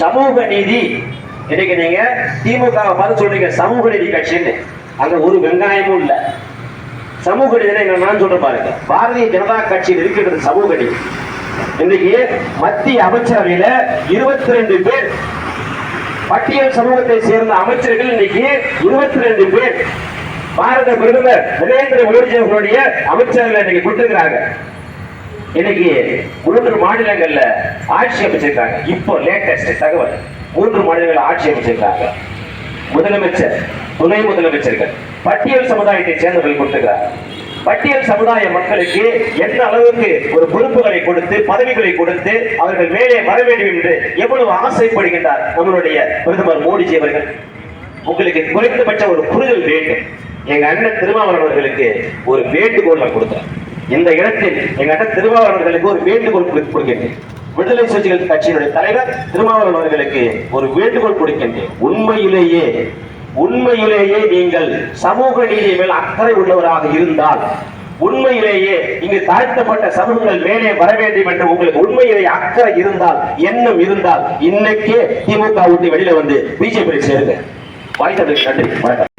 சமூக நீதி. இன்னைக்கு நீங்க திமுக பார்த்து சொல்றீங்க சமூக நீதி கட்சின்னு. அங்க ஒரு வெங்காயமும் இல்லை. சமூக நீதி நான் சொல்ற பாருங்க. பாரதிய ஜனதா கட்சியில் இருக்கிறது சமூக நீதி. இன்னைக்கு மத்திய அமைச்சரவையில இருபத்தி ரெண்டு பேர் பட்டியல் சமூகத்தை சேர்ந்த அமைச்சர்கள் இன்னைக்கு இருபத்தி ரெண்டு பேர். பாரத பிரதமர் நரேந்திர மோடி அவர்களுடைய அமைச்சர்கள் இன்னைக்கு கொடுத்திருக்கிறாங்க. இன்னைக்கு மூன்று மாநிலங்கள்ல ஆட்சி அமைச்சிருக்காங்க. இப்போ லேட்டஸ்ட் தகவல் மூன்று மாநிலங்கள் ஆட்சி அமைச்சிருக்காங்க. முதலமைச்சர் துணை முதலமைச்சர்கள் பட்டியல் சமுதாயத்தை சேர்ந்தவர்கள் கொடுத்துக்கிறார் பட்டியல் சமுதாய மக்களுக்கு எந்த அளவுக்கு ஒரு பொறுப்புகளை கொடுத்து பதவிகளை கொடுத்து அவர்கள் மேலே வர வேண்டும் என்று எவ்வளவு ஆசைப்படுகின்றார் நம்மளுடைய பிரதமர் மோடிஜி அவர்கள்? உங்களுக்கு குறைந்தபட்ச ஒரு புரிதல் வேண்டும். எங்க அண்ணன் திருமாவளவர்களுக்கு ஒரு வேண்டுகோள் நான் கொடுத்தேன் இந்த இடத்தில் எங்கிட்ட திருமாவளவர்களுக்கு ஒரு வேண்டுகோள் கொடுக்கின்றேன். விடுதலை சிறுத்தைகள் கட்சியினுடைய தலைவர் திருமாவளவன் அவர்களுக்கு ஒரு வேண்டுகோள் கொடுக்கின்றேன். உண்மையிலேயே உண்மையிலேயே நீங்கள் சமூக நீதி மேல் அக்கறை உள்ளவராக இருந்தால் உண்மையிலேயே இங்கு தாழ்த்தப்பட்ட சமூகங்கள் மேலே வர வேண்டும் என்று உங்களுக்கு உண்மையிலேயே அக்கறை இருந்தால் எண்ணம் இருந்தால் இன்னைக்கே திமுக விட்டு வெளியில வந்து பிஜேபி சேருங்க. வாய்த்ததற்கு நன்றி வணக்கம்.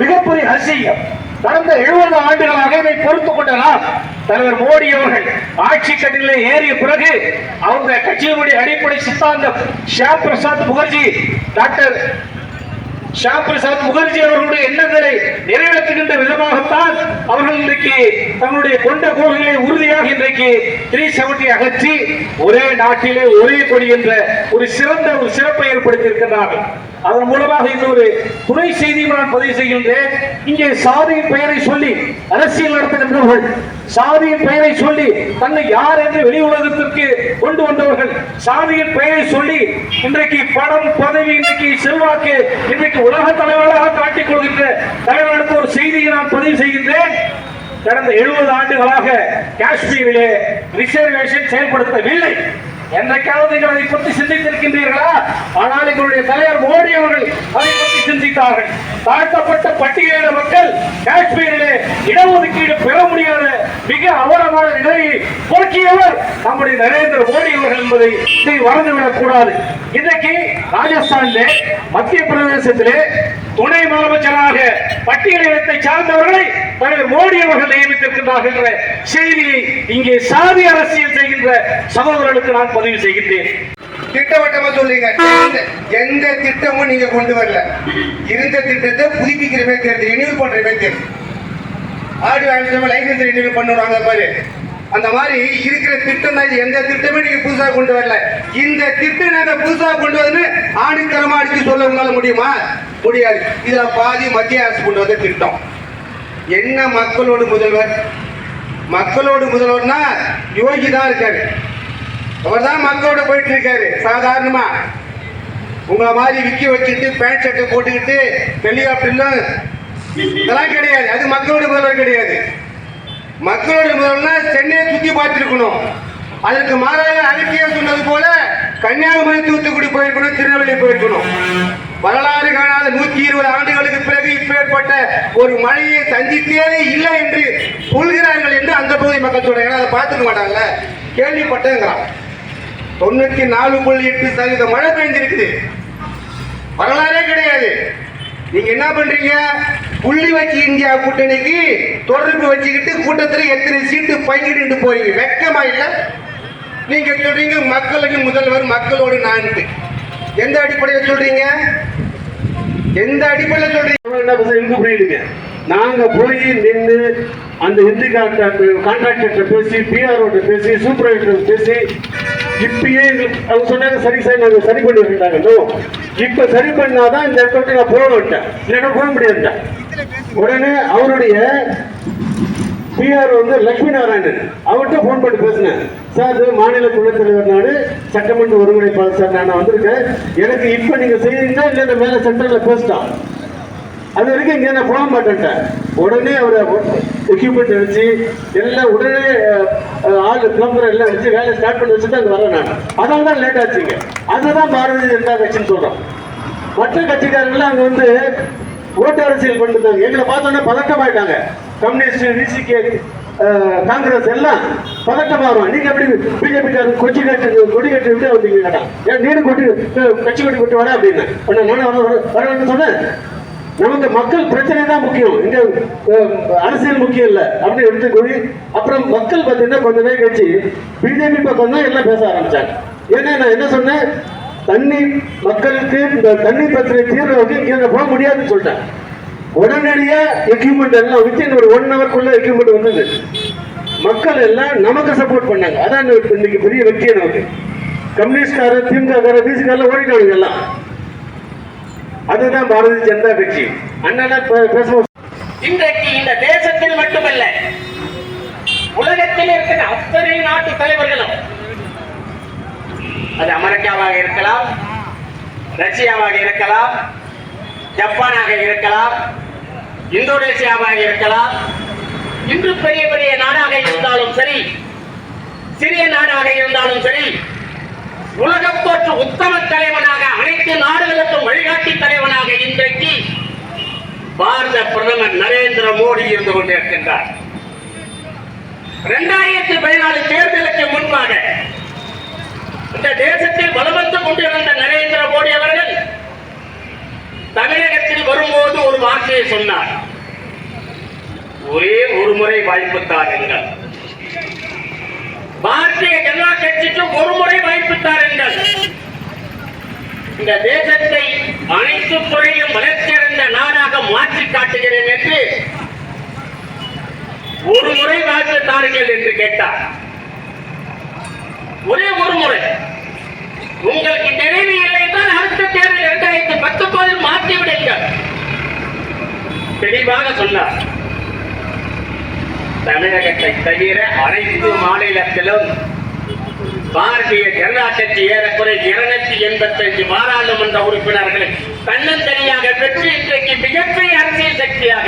மிகப்பெரிய ரசிகம் கடந்த எழுபது ஆண்டுகளாக இதை பொறுத்துக் கொண்ட நாம் தலைவர் மோடி அவர்கள் ஆட்சி கட்டிலே ஏறிய பிறகு அவங்க கட்சியினுடைய அடிப்படை சித்தாந்தம் ஷியாம் பிரசாத் முகர்ஜி டாக்டர் ஷியாம் பிரசாத் முகர்ஜி அவர்களுடைய எண்ணங்களை நிறைவேற்றுகின்ற விதமாகத்தான் அவர்கள் இன்றைக்கு தங்களுடைய கொண்ட கோள்களை உறுதியாக இன்றைக்கு த்ரீ செவன்டி அகற்றி ஒரே நாட்டிலே ஒரே கொடி என்ற ஒரு சிறந்த ஒரு சிறப்பை ஏற்படுத்தி இருக்கின்றார்கள் அதன் மூலமாக இன்னொரு துணை செய்தியும் நான் பதிவு செய்கின்றேன். இங்கே சாதியின் பெயரை சொல்லி அரசியல் நடத்துகின்றவர்கள் சாதியின் பெயரை சொல்லி தன்னை யார் என்று வெளி உலகத்திற்கு கொண்டு வந்தவர்கள் சாதியின் பெயரை சொல்லி இன்றைக்கு பணம் பதவி இன்றைக்கு செல்வாக்கு இன்றைக்கு உலக தலைவராக காட்டிக் கொள்கின்ற தலைவர்களுக்கு ஒரு செய்தியை நான் பதிவு செய்கின்றேன். கடந்த எழுபது ஆண்டுகளாக காஷ்மீரிலே ரிசர்வேஷன் செயல்படுத்தவில்லை. என்றைக்காவது நீங்கள் அதை பற்றி சிந்தித்திருக்கின்றீர்களா? ஆனால் எங்களுடைய தலைவர் மோடி அவர்கள் அதை பற்றி சிந்தித்தார்கள். தாழ்த்தப்பட்ட பட்டியலின மக்கள் காஷ்மீரிலே இடஒதுக்கீடு பெற முடியாத மிக அவலமான நிலையை பொறுக்கியவர் நம்முடைய நரேந்திர மோடி அவர்கள் என்பதை இதை மறந்துவிடக் கூடாது இன்றைக்கு ராஜஸ்தானிலே மத்திய பிரதேசத்திலே துணை முதலமைச்சராக பட்டியலினத்தை சார்ந்தவர்களை தலைவர் மோடி அவர்கள் நியமித்திருக்கின்றார்கள் என்ற செய்தியை இங்கே சாதி அரசியல் செய்கின்ற சகோதரர்களுக்கு நான் பதிவு செய்கின்றேன். திட்டவட்டமா சொல்லுங்க. எந்த- திட்டமும் நீங்க கொண்டு வரல. இருந்த திட்டத்தை புதுப்பிக்கிற மாதிரி தெரியுது ரினியூ பண்ற மாதிரி தெரியுது. ஆடி வாங்கிட்டு லைசன்ஸ் ரினியூ பண்ணுவாங்க பாரு அந்த மாதிரி இருக்கிற திட்டம் தான் இது. எந்த திட்டமே நீங்க புதுசா கொண்டு வரல. இந்த திட்டம் நாங்க புதுசா கொண்டு வந்து ஆணித்தரமா அடிச்சு சொல்ல உங்களால முடியுமா? முடியாது. இதுல பாதி மத்திய அரசு கொண்டு வந்த திட்டம். என்ன மக்களோடு முதல்வர்? மக்களோடு முதல்வர்னா யோகி தான் இருக்காரு. அவர் தான் மக்களோட போயிட்டு இருக்காரு சாதாரணமா. உங்களை மாதிரி விக்கி வச்சுட்டு பேண்ட் ஷர்ட்டை போட்டுக்கிட்டு ஹெலிகாப்டர்லாம் இதெல்லாம் கிடையாது. அது மக்களோட முதல்வர் கிடையாது. மக்களோட முதல்வர்னா சென்னையை சுற்றி பார்த்துருக்கணும். அதற்கு மாறாக அழுத்தியா சொன்னது போல கன்னியாகுமரி தூத்துக்குடி போயிருக்கணும் திருநெல்வேலி போயிருக்கணும். வரலாறு காணாத நூத்தி இருபது ஆண்டுகளுக்கு பிறகு இப்பேற்பட்ட ஒரு மழையை சந்தித்தே இல்லை என்று சொல்கிறார்கள் என்று அந்த பகுதி மக்கள் சொல்றாங்க. அதை பார்த்துக்க மாட்டாங்கல்ல? கேள்விப்பட்டேங்கிறான். தொண்ணூத்தி நாலு புள்ளி எட்டு சதவீத மழை பெய்ஞ்சிருக்குது வரலாறே கிடையாது. நீங்க என்ன பண்றீங்க? புள்ளி வச்சு இந்தியா கூட்டணிக்கு தொடர்பு வச்சுக்கிட்டு கூட்டத்தில் எத்தனை சீட்டு பங்கிட்டு போறீங்க? வெக்கமா இல்ல? நீங்க சொல்றீங்க மக்களுக்கு முதல்வர் மக்களோடு நான் எந்த அடிப்படையில் சொல்றீங்க? எந்த அடிப்படையில் சொல்றீங்க? என்ன புரியுதுங்க நாங்க போய் நின்று அந்த ஹிந்தி கான்ட்ராக்டர்கிட்ட பேசி பிஆர்ஓட்ட பேசி சூப்பர்வைசர் பேசி இப்பயே அவங்க சொன்னாங்க சரி சார் நாங்க சரி பண்ணி விட்டாங்க இப்ப சரி பண்ணாதான் இந்த இடத்துல நான் போக விட்டேன் இல்லைன்னா போக முடியாது உடனே அவருடைய பிஆர் வந்து லட்சுமி நாராயணன். அவர்கிட்ட ஃபோன் பண்ணி பேசினேன். சார் இது மாநில துணைத் தலைவர் நான் சட்டமன்ற ஒருங்கிணைப்பாளர் சார் நான் வந்திருக்கேன். எனக்கு இப்போ நீங்க செய்யறீங்களா இல்லை இந்த மேலே சென்டரில் பேசிட்டான் அது வரைக்கும் இங்கே நான் போக மாட்டேன்ட்டேன். உடனே அவரை எக்யூப்மெண்ட் அடிச்சு எல்லாம் உடனே ஆள் பிளம்பர் எல்லாம் வச்சு வேலை ஸ்டார்ட் பண்ணி வச்சுட்டு அங்கே வரேன் நான். அதனால தான் லேட் ஆச்சுங்க அதுதான் பாரதிய ஜனதா கட்சின்னு சொல்கிறோம் மற்ற கட்சிக்காரங்களாம் அங்கே வந்து ஓட்டு அரசியல் பண்ணிருந்தாங்க எங்களை பார்த்தோன்னே பதட்டமாயிட்டாங்க. கம்யூனிஸ்ட் விசிகே காங்கிரஸ் எல்லாம் பதட்டமா வரும். நீங்க எப்படி பிஜேபி கொச்சி கட்டு கொடி கட்டு விட வந்தீங்க ஏன் நீனும் கொட்டி கட்சி கொடி கொட்டி வர அப்படின்னு. உடனே நானும் வர- வரேன்னு சொன்னேன். நமக்கு மக்கள் பிரச்சனை தான் முக்கியம். இங்க அரசியல் முக்கியம் இல்லை. அப்படின்னு எடுத்துக்கொள்ளி அப்புறம் மக்கள் பார்த்தீங்கன்னா கொஞ்ச நேரம் கழிச்சு பிஜேபி பக்கம் தான் எல்லாம் பேச ஆரம்பிச்சாங்க. ஏன்னா நான் என்ன சொன்னேன்? தண்ணி மக்களுக்கு இந்த தண்ணி பிரச்சனை தீர்வுக்கு இங்க போக முடியாதுன்னு சொல்லிட்டேன். உடனடியா எக்யூப்மெண்ட் எல்லாம் வித்தின் ஒரு ஒன் ஹவர்க்குள்ள எக்யூப்மெண்ட் வந்தது. மக்கள் எல்லாம் நமக்கு சப்போர்ட் பண்ணாங்க. அதான் இன்னைக்கு பெரிய வெற்றியை நமக்கு கம்யூனிஸ்ட்கார திமுக பிசிகார ஓடிட்டாங்க எல்லாம். அதுதான் பாரதிய ஜனதா கட்சி. அண்ணா பேசுவோம் இன்றைக்கு இந்த தேசத்தில் மட்டுமல்ல உலகத்தில் இருக்கிற அத்தனை நாட்டு தலைவர்களும் அது அமெரிக்காவாக இருக்கலாம் ரஷ்யாவாக இருக்கலாம் ஜப்பானாக இருக்கலாம் இந்தோனேசியாவாக இருக்கலாம். இன்று பெரிய பெரிய நாடாக இருந்தாலும் சரி சிறிய நாடாக இருந்தாலும் சரி உலகப் போற்று உத்தம தலைவனாக அனைத்து நாடுகளுக்கும் வழிகாட்டி தலைவனாக இன்றைக்கு பாரத பிரதமர் நரேந்திர மோடி இருந்து கொண்டிருக்கின்றார். இரண்டாயிரத்தி பதினாலு தேர்தலுக்கு முன்பாக இந்த தேசத்தை பலம் வந்து கொண்டிருந்த நரேந்திர மோடி அவர்கள் தமிழகத்தில் வரும்போது ஒரு வார்த்தையை சொன்னார். ஒரே ஒரு முறை வாய்ப்பு தாருங்கள் பாரதிய ஜனதா கட்சிக்கு ஒரு முறை வாய்ப்பு தாருங்கள் இந்த தேசத்தை அனைத்து துறையும் வளர்ச்சியடைந்த நாடாக மாற்றி காட்டுகிறேன் என்று ஒரு முறை வாய்ப்பு தாருங்கள் என்று கேட்டார். ஒரே ஒரு முறை. உங்களுக்கு நினைவு இல்லை என்றால் அடுத்த தேர்தல் இரண்டாயிரத்தி பத்தொன்பதில் மாற்றி விடுங்கள். தெளிவாக சொன்னார். தமிழகத்தை தவிர அனைத்து மாநிலத்திலும் பாரதிய ஜனதா கட்சி ஏறக்குறை இருநூத்தி எண்பத்தி அஞ்சு பாராளுமன்ற உறுப்பினர்களை தன்னந்தனியாக பெற்று இன்றைக்கு மிகப்பெரிய அரசியல் சக்தியாக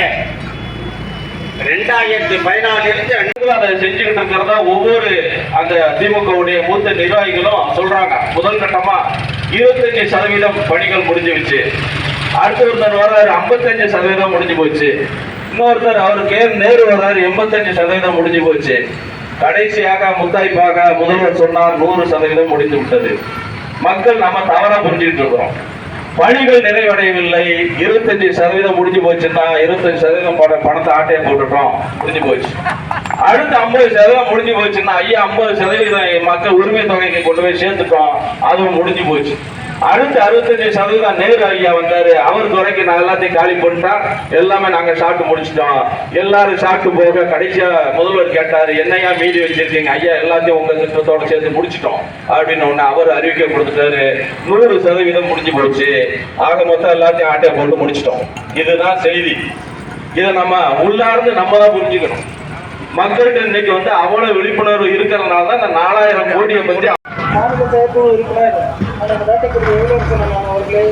ரெண்டாயிரத்தி பதினாலிருந்து அதை செஞ்சுக்கிட்டு இருக்கிறதா ஒவ்வொரு அந்த திமுகவுடைய மூத்த நிர்வாகிகளும் சொல்றாங்க. முதல் கட்டமா இருபத்தஞ்சு சதவீதம் பணிகள் முடிஞ்சிருச்சு. அடுத்த ஒருத்தர் வர்றாரு ஐம்பத்தஞ்சு சதவீதம் முடிஞ்சு போச்சு. இன்னொருத்தர் அவர் கே நேரு வர்றாரு எண்பத்தஞ்சு சதவீதம் முடிஞ்சு போச்சு. கடைசியாக முத்தாய்ப்பாக முதல்வர் சொன்னார் நூறு சதவீதம் முடிந்து விட்டது மக்கள் நம்ம தவறா புரிஞ்சுக்கிட்டு இருக்கிறோம். பணிகள் நிறைவடையவில்லை. இருபத்தஞ்சு சதவீதம் முடிஞ்சு போச்சுன்னா இருபத்தஞ்சு சதவீதம் பணத்தை ஆட்டையை போட்டுட்டோம். முடிஞ்சு போச்சு. அடுத்து ஐம்பது சதவீதம் முடிஞ்சு போச்சுன்னா ஐயா ஐம்பது சதவீதம் மக்கள் உரிமை தொகைக்கு கொண்டு போய் சேர்த்துட்டோம். அதுவும் முடிஞ்சு போச்சு. அடுத்து அறுபத்தஞ்சு சதவீதம் நேரு ஐயா வந்தாரு. அவர் துறைக்கு நான் எல்லாத்தையும் காலி பண்ணிட்டா எல்லாமே நாங்க சாப்பிட்டு முடிச்சிட்டோம். எல்லாரும் சாப்பிட்டு போக கடைசியா முதல்வர் கேட்டாரு என்னையா மீதி வச்சிருக்கீங்க? ஐயா எல்லாத்தையும் உங்க திட்டத்தோட சேர்த்து முடிச்சிட்டோம். அப்படின்னு ஒண்ணு அவர் அறிவிக்கை கொடுத்துட்டாரு. நூறு சதவீதம் முடிஞ்சு போச்சு. ஆக மொத்தம் எல்லாத்தையும் ஆட்டையை போட்டு முடிச்சிட்டோம். இதுதான் செய்தி. இதை நம்ம உள்ளார்ந்து நம்ம தான் புரிஞ்சுக்கணும். மக்கள்கிட்ட இன்னைக்கு வந்து அவ்வளவு விழிப்புணர்வு இருக்கிறதுனால தான் இந்த நாலாயிரம் கோடியை பத்தி மாநில செயற்குழு உறுப்பினர் அண்ணன் வேட்டக்குடி இளவரசன் அண்ணன் அவர்களே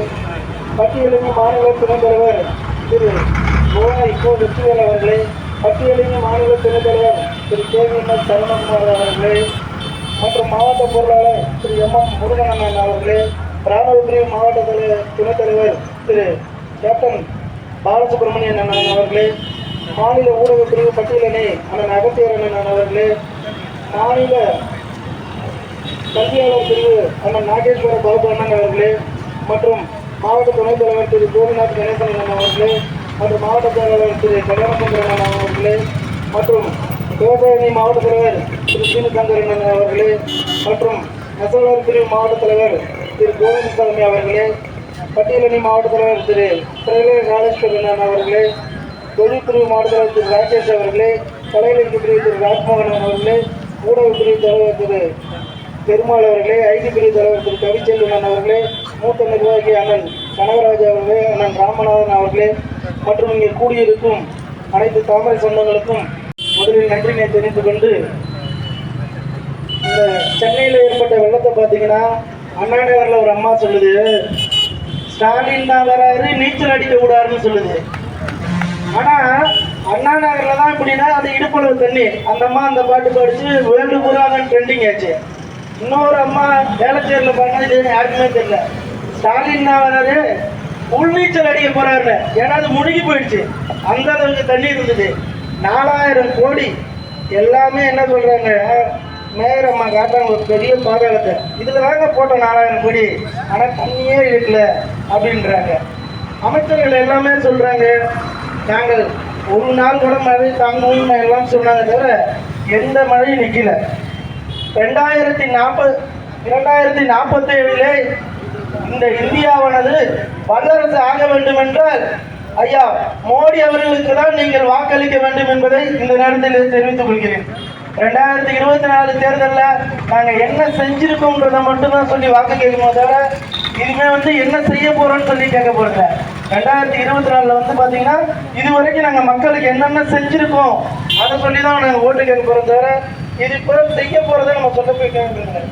பட்டியலிங்க மாநில துணைத் தலைவர் திரு புவனா இப்போ வெற்றிவேல் அவர்களே பட்டியலிங்க மாநில துணைத் தலைவர் Thiru K V S Saravanakumar அவர்களே மற்றும் மாவட்ட பொருளாளர் திரு எம் எம் முருகன் அண்ணன் அவர்களே ராணுவ பிரிவு மாவட்ட தலைவர் துணைத் தலைவர் திரு கேப்டன் பாலசுப்ரமணியன் அண்ணன் அவர்களே மாநில ஊடக பிரிவு பட்டியலணி அண்ணன் அகத்தியரண்ணன் அவர்களே மாநில கல்வியாளர் பிரிவு அண்ணன் நாகேஸ்வர பாபு அண்ணன் அவர்களே மற்றும் மாவட்ட துணைத் தலைவர் திரு கோபிநாத் கணேசன் அண்ணன் அவர்களே மற்றும் மாவட்ட செயலாளர் திரு கல்யாணசுந்தரன் அண்ணன் அவர்களே மற்றும் சிவகங்கை மாவட்ட தலைவர் திரு சீனிசங்கரன் அவர்களே மற்றும் நெசவாளர் பிரிவு மாவட்ட தலைவர் திரு கோவிந்தசாமி அவர்களே பட்டியலணி மாவட்ட தலைவர் திரு திரையில ராஜேஸ்வரன் அவர்களே தொழில் பிரிவு திரு ராகேஷ் அவர்களே கலையிலக்கு பிரிவு திரு ராஜ்மோகன் அவர்களே ஊடக பிரிவு தலைவர் திரு பெருமாள் அவர்களே ஐடி பிரிவு தலைவர் திரு கவிச்செல்வன் அவர்களே மூத்த நிர்வாகி அண்ணன் கனகராஜ் அவர்களே அண்ணன் ராமநாதன் அவர்களே மற்றும் இங்கே கூடியிருக்கும் அனைத்து தாமரை சொந்தங்களுக்கும் முதலில் நன்றினை தெரிந்து கொண்டு இந்த சென்னையில் ஏற்பட்ட வெள்ளத்தை பார்த்தீங்கன்னா அண்ணா ஒரு அம்மா சொல்லுது ஸ்டாலின் தான் வராரு நீச்சல் அடிக்க கூடாதுன்னு சொல்லுது. ஆனா அண்ணா நகர்ல தான் எப்படின்னா அது இடுப்பளவு தண்ணி. அந்த அம்மா அந்த பாட்டு படிச்சு வேர்ல்டு பூரா தான் ட்ரெண்டிங் ஆச்சு. இன்னொரு அம்மா வேளச்சேரியில் பண்ணது யாருக்குமே தெரியல. ஸ்டாலின் தான் உள்நீச்சல் அடிக்க போறாரு ஏன்னா அது முழுகி போயிடுச்சு. அந்த அளவுக்கு தண்ணி இருந்தது. நாலாயிரம் கோடி. எல்லாமே என்ன சொல்றாங்க? மேயர் அம்மா காட்டுறாங்க ஒரு பெரிய பாதாளத்தை இதுல தாங்க போட்டோம் நாலாயிரம் கோடி. ஆனா தண்ணியே இருக்கல அப்படின்றாங்க. அமைச்சர்கள் எல்லாமே சொல்றாங்க நாங்கள் ஒரு நாள் கூட மழை தாங்குவோம்னு எல்லாம் சொன்னாங்க தவிர எந்த மழையும் நிற்கல ரெண்டாயிரத்தி நாற்பது இரண்டாயிரத்தி நாற்பத்தி ஏழிலே இந்த இந்தியாவானது வல்லரசு ஆக வேண்டும் என்றால் ஐயா மோடி அவர்களுக்கு தான் நீங்கள் வாக்களிக்க வேண்டும் என்பதை இந்த நேரத்தில் தெரிவித்துக் கொள்கிறேன். ரெண்டாயிரத்தி இருபத்தி நாலு தேர்தலில் நாங்கள் என்ன செஞ்சிருக்கோம்ன்றதை மட்டும்தான் சொல்லி வாக்கு கேட்கணும் தவிர இனிமே வந்து என்ன செய்ய போறோம்னு சொல்லி கேட்க போறதில்ல ரெண்டாயிரத்தி இருபத்தி நாலுல வந்து பாத்தீங்கன்னா இது வரைக்கும் நாங்கள் மக்களுக்கு என்னென்ன செஞ்சிருக்கோம் அதை சொல்லி தான் நாங்கள் ஓட்டு கேட்க போறோம் தவிர இது இப்போ செய்ய போறதை நம்ம சொல்ல போய் கேட்கறது